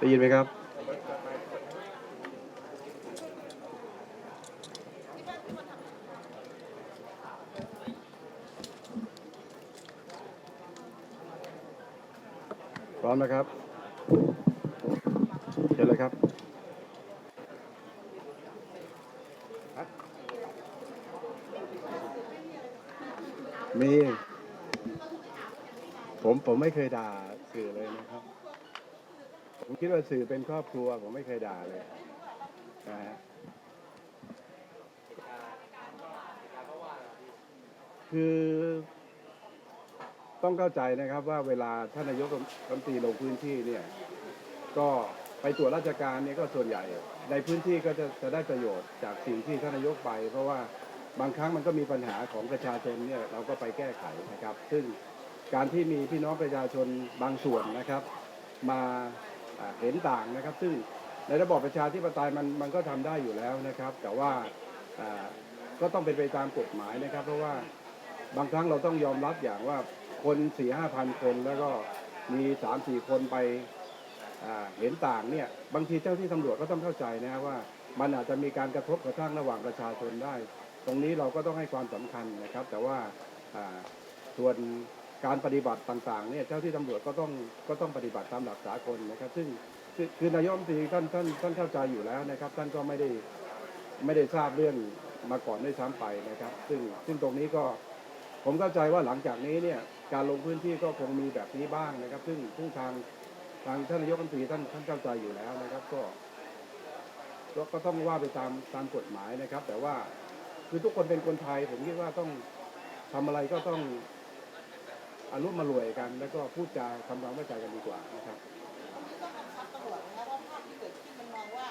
ได้ยินไหมครับ พร้อมนะครับเชิญเลยครับมีผมผมไม่เคยด่าสื่อเลยนะครับ ผมคิดว่าสื่อเป็นครอบครัวผมไม่เคยด่าเลยนะฮะคือต้องเข้าใจนะครับว่าเวลาท่านนายกรัฐมนตรีลงพื้นที่เนี่ยก็ไปตรวจราชการเนี่ยก็ส่วนใหญ่ ในพื้นที่ก็จะจะได้ประโยชน์จากสิ่งที่ท่านนายกไป เพราะว่าบางครั้งมันก็มีปัญหาของประชาชนเนี่ยเราก็ไปแก้ไขนะครับ ซึ่งการที่มีพี่น้องประชาชนบางส่วนนะครับ มาอ่า เห็นต่างนะครับ ซึ่งในระบอบประชาธิปไตยมันมันก็ทำได้อยู่แล้วนะครับ แต่ว่าก็ต้องเป็นไปตามกฎหมายนะครับ เพราะว่าบางครั้งเราต้องยอมรับอย่างว่าคนสี่ห้าพันคนแล้วก็มีสามสี่คนไปเห็นต่างเนี่ยบางทีเจ้าที่ตำรวจก็ต้องเข้าใจนะว่า มันอาจจะมีการกระทบกระทั่งระหว่างประชาชนได้ ตรงนี้เราก็ต้องให้ความสำคัญนะครับ แต่ว่าอ่าส่วน การปฏิบัติต่างๆเนี่ยเจ้าที่ตำรวจก็ต้องก็ต้องปฏิบัติตามหลักสากลนะครับ ซึ่งคือนายกรัฐมตรีท่านท่านท่านเข้าใจอยู่แล้วนะครับ ท่านก็ไม่ได้ไม่ได้ทราบเรื่องมาก่อนได้ซ้ำไปนะครับ ซึ่งซึ่งตรงนี้ก็ผมเข้าใจว่าหลังจากนี้เนี่ยการลงพื้นที่ก็คงมีแบบนี้บ้างนะครับ ซึ่งซึ่งทางทางท่านนายกรัฐมนตรีท่านท่านเข้าใจอยู่แล้วนะครับ ก็ก็ก็ต้องว่าไปตามตามกฎหมายนะครับ แต่ว่าคือทุกคนเป็นคนไทย ผมคิดว่าต้องทำอะไรก็ต้อง อารมมารวยกัน แล้วก็พูดจาทำความเข้าใจกันดีกว่านะครับที่ต้องกำชับตำรวจนะว่าภาพที่เกิดขึ้นมันมองว่า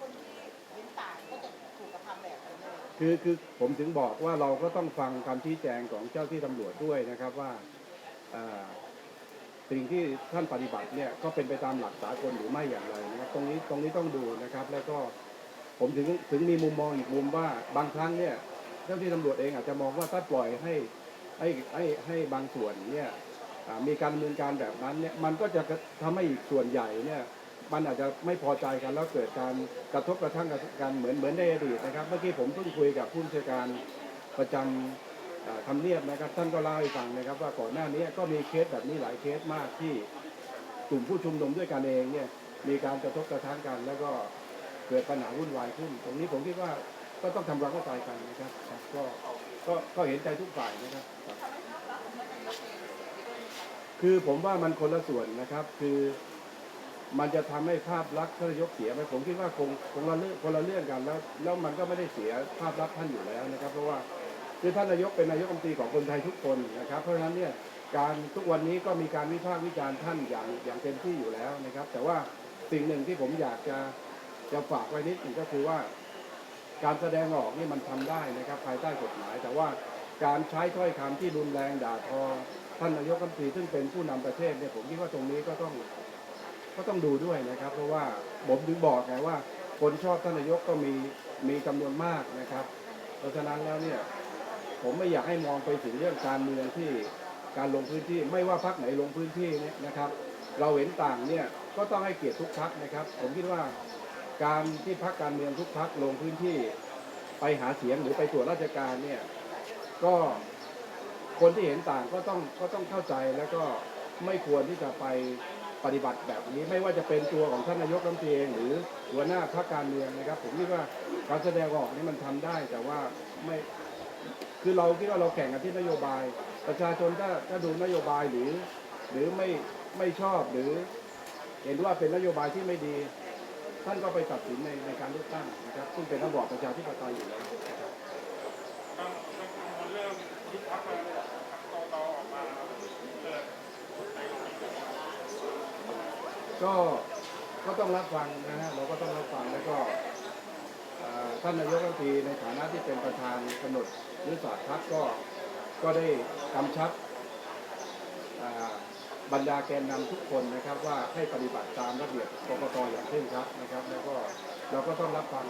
คนที่เห็นต่างก็จะถูกกระทำแบบนี้คือคือผมถึงบอกว่าเราก็ต้องฟังคำชี้แจงของเจ้าที่ตำรวจด้วยนะครับว่าอ่าสิ่งที่ท่านปฏิบัติเนี่ยก็เป็นไปตามหลักสากลหรือไม่อย่างไรนะครับ ตรงนี้ตรงนี้ต้องดูนะครับ แล้วก็ผมถึงถึงมีมุมมองอีกมุมว่าบางครั้งเนี่ยเจ้าที่ตำรวจเองอาจจะมองว่าถ้าปล่อยให้ ให้ให้ให้บางส่วนเนี่ยมีการดำเนินการแบบนั้นเนี่ยมันก็จะทำให้อีกส่วนใหญ่เนี่ยมันอาจจะไม่พอใจกันแล้วเกิดการกระทบกระทั่งกันเหมือนเหมือนในอดีตนะครับ เมื่อกี้ผมเพิ่งคุยกับผู้บัญชาการประจำอ่าทำเนียบนะครับท่านก็เล่าให้ฟังนะครับ ว่าก่อนหน้านี้ก็มีเคสแบบนี้หลายเคสมากที่กลุ่มผู้ชุมนุมด้วยกันเองเนี่ยมีการกระทบกระทั่งกัน แล้วก็เกิดปัญหาวุ่นวายขึ้น ตรงนี้ผมคิดว่า ก็ต้องทำความเข้าใจกันนะครับครับก็ก็ก็เห็นใจทุกฝ่ายนะครับครับ คือผมว่ามันคนละส่วนนะครับ คือ มันจะทำให้ภาพลักษณ์ท่านนายกเสียไหมผมคิดว่าคงคงละเรื่องคนละเรื่องกันแล้ว แล้วมันก็ไม่ได้เสียภาพลักษณ์ท่านอยู่แล้วนะครับ เพราะว่าคือท่านนายกเป็นนายกรัฐมนตรีของคนไทยทุกคนนะครับ เพราะฉะนั้นเนี่ยการทุกวันนี้ก็มีการวิพากษ์วิจารณ์ท่านอย่างอย่างเต็มที่อยู่แล้วนะครับ แต่ว่าสิ่งหนึ่งที่ผมอยากจะจะฝากไว้นิดหนึงก็คือว่า การแสดงออกนี่มันทำได้นะครับภายใต้กฎหมาย แต่ว่าการใช้ถ้อยคำที่รุนแรงด่าทอท่านนายกรัฐมนตรีซึ่งเป็นผู้นำประเทศเนี่ยผมคิดว่าตรงนี้ก็ต้องก็ต้องดูด้วยนะครับ เพราะว่าผมถึงบอกไงว่า คนชอบท่านนายกก็มีมีจำนวนมากนะครับ เพราะฉะนั้นแล้วเนี่ยผมไม่อยากให้มองไปถึงเรื่องการเมืองที่การลงพื้นที่ไม่ว่าพักไหนลงพื้นที่เนี่ยนะครับ เราเห็นต่างเนี่ยก็ต้องให้เกียรติทุกพักนะครับ ผมคิดว่า การที่พักการเมืองทุกพักลงพื้นที่ไปหาเสียงหรือไปตรวจราชการเนี่ยก็คนที่เห็นต่างก็ต้องก็ต้องเข้าใจแล้วก็ไม่ควรที่จะไปปฏิบัติแบบนี้ไม่ว่าจะเป็นตัวของท่านนายกรัฐมนตรีเองหรือหัวหน้าพรรคการเมืองนะครับ ผมคิดว่าการแสดงออกนี่มันทำได้แต่ว่าไม่คือเราคิดว่าเราแข่งกันที่นโยบาย ประชาชนถ้าถ้าดูนโยบายหรือ หรือไม่ไม่ชอบหรือ เห็นว่าเป็นนโยบายที่ไม่ดี ท่านก็ไปตัดสินในในการเลือกตั้งนะครับ ซึ่งเป็นระบอบประชาธิปไตยอยู่แล้วนะครับบางบางคนเริ่มคิดพักมาต่อต่อออกมาเกิดก็ก็ต้องรับฟังนะฮะเราก็ต้องรับฟังแล้วก็ท่านนายกรัฐมนตรีในฐานะที่เป็นประธานกำหนดยุทธศาสตร์พรรคก็ก็ได้กำชับ บรรดาแกนนำทุกคนนะครับว่าให้ปฏิบัติตามระเบียบกกตอย่างเคร่งครัดนะครับ แล้วก็เราก็ต้องรับฟัง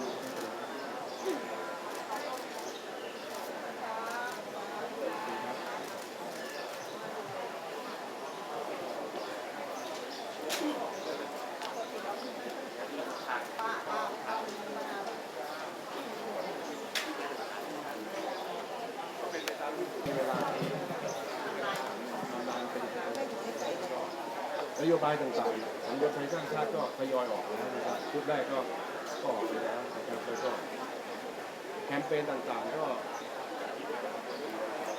บายต่างๆของรวมไทยสร้างชาติก็ทยอยออกแล้วนะครับชุดแรกก็ก็ออกไปแล้วนะครับแล้วก็แคมเปญต่างๆ ก็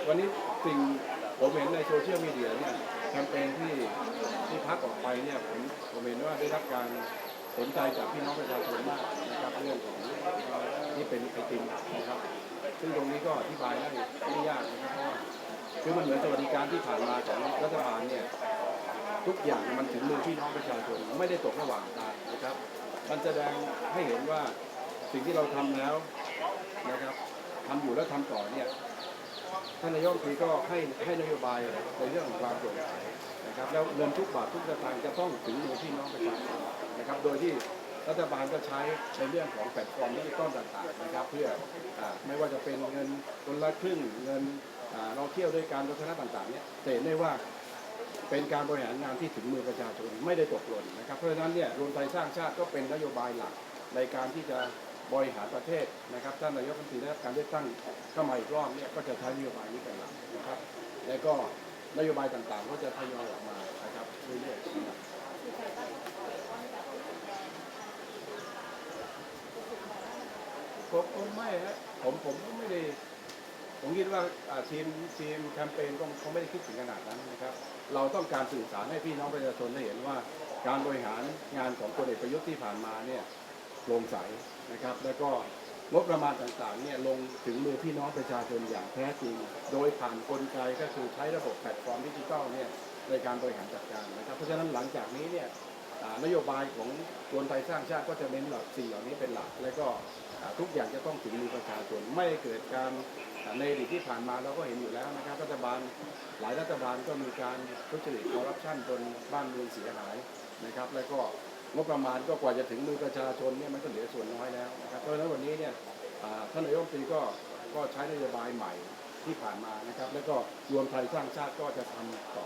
วันนี้สิ่งผมเห็นในโซเชียลมีเดียเนี่ยแคมเปญที่ที่พักออกไปเนี่ยผมผมเห็นว่าได้รับการสนใจจากพี่น้องประชาชนมากนะครับเรื่องของที่เป็นไอติมนะครับ ซึ่งตรงนี้ก็อธิบายได้ไม่ยากนะครับเพราะว่าคือมันเหมือนสวัสดิการที่ผ่านมาของรัฐบาลเนี่ย ทุกอย่างมันถึงมือพี่น้องประชาชนไม่ได้ตกระหว่างทางนะครับมันแสดงให้เห็นว่าสิ่งที่เราทำแล้วนะครับทำอยู่แล้วทำต่อเนี่ยท่านนายกพีก็ให้ให้นโยบายในเรื่องของความโปร่งใสนะครับแล้วเงินทุกบาททุกสตางค์จะต้องถึงมือพี่น้องประชาชนนะครับ โดยที่รัฐบาลก็ใช้ในเรื่องของแพลตฟอร์มดิจิตอลต่างๆนะครับเพื่ออไม่ว่าจะเป็นเงินคนละครึ่งเงินอ่าเราเที่ยวด้วยการวัฒนต่างๆเนี่ยเห็นได้ว่า เป็นการบริหารงานที่ถึงมือประชาชนไม่ได้ตกหล่นนะครับ เพราะฉะนั้นเนี่ยรวมไทยสร้างชาติก็เป็นนโยบายหลักในการที่จะบริหารประเทศนะครับท่านนายกรัฐมนตรีได้รับการเลือกตั้งเข้ามาอีกรอบเนี่ยก็จะใช้นโยบายนี้เป็นหลักนะครับ แล้วก็นโยบายต่างๆ ก็จะทยอยออกมานะครับเรื่อยๆนะครับผมผมไม่ฮะผมผมก็ไม่ได้ ผมคิดว่าทีมทีมแคมเปญก็คงไม่ได้คิดถึงขนาดนั้นนะครับ เราต้องการสื่อสารให้พี่น้องประชาชนได้เห็นว่า การบริหารงานของพลเอกประยุทธ์ที่ผ่านมาเนี่ยโปร่งใสนะครับ แล้วก็งบประมาณต่างๆเนี่ยลงถึงมือพี่น้องประชาชนอย่างแท้จริง โดยผ่านกลไกก็คือใช้ระบบแพลตฟอร์มดิจิทัลเนี่ยในการบริหารจัดการนะครับ เพราะฉะนั้นหลังจากนี้เนี่ย นโยบายของรวมไทยสร้างชาติก็จะเน้นหลักสิ่เหล่านี้เป็นหลัก และก็ทุกอย่างจะต้องถึงมือประชาชนไม่เกิดการในอดีตที่ผ่านมาเราก็เห็นอยู่แล้วนะครับรัฐบาลหลายรัฐบาลก็มีการทุจริตคอร์รัปชันจนบ้านเมืองเสียหายนะครับ แล้วก็งบประมาณก็กว่าจะถึงมือประชาชนเนี่ยมันก็เหลือส่วนน้อยแล้วนะครับเพราะฉะนั้นวันนี้เนี่ยท่านนายกรัฐมนตรีก็ก็ใช้นโยบายใหม่ที่ผ่านมานะครับ แล้วก็รวมไทยสร้างชาติก็จะทำต่อ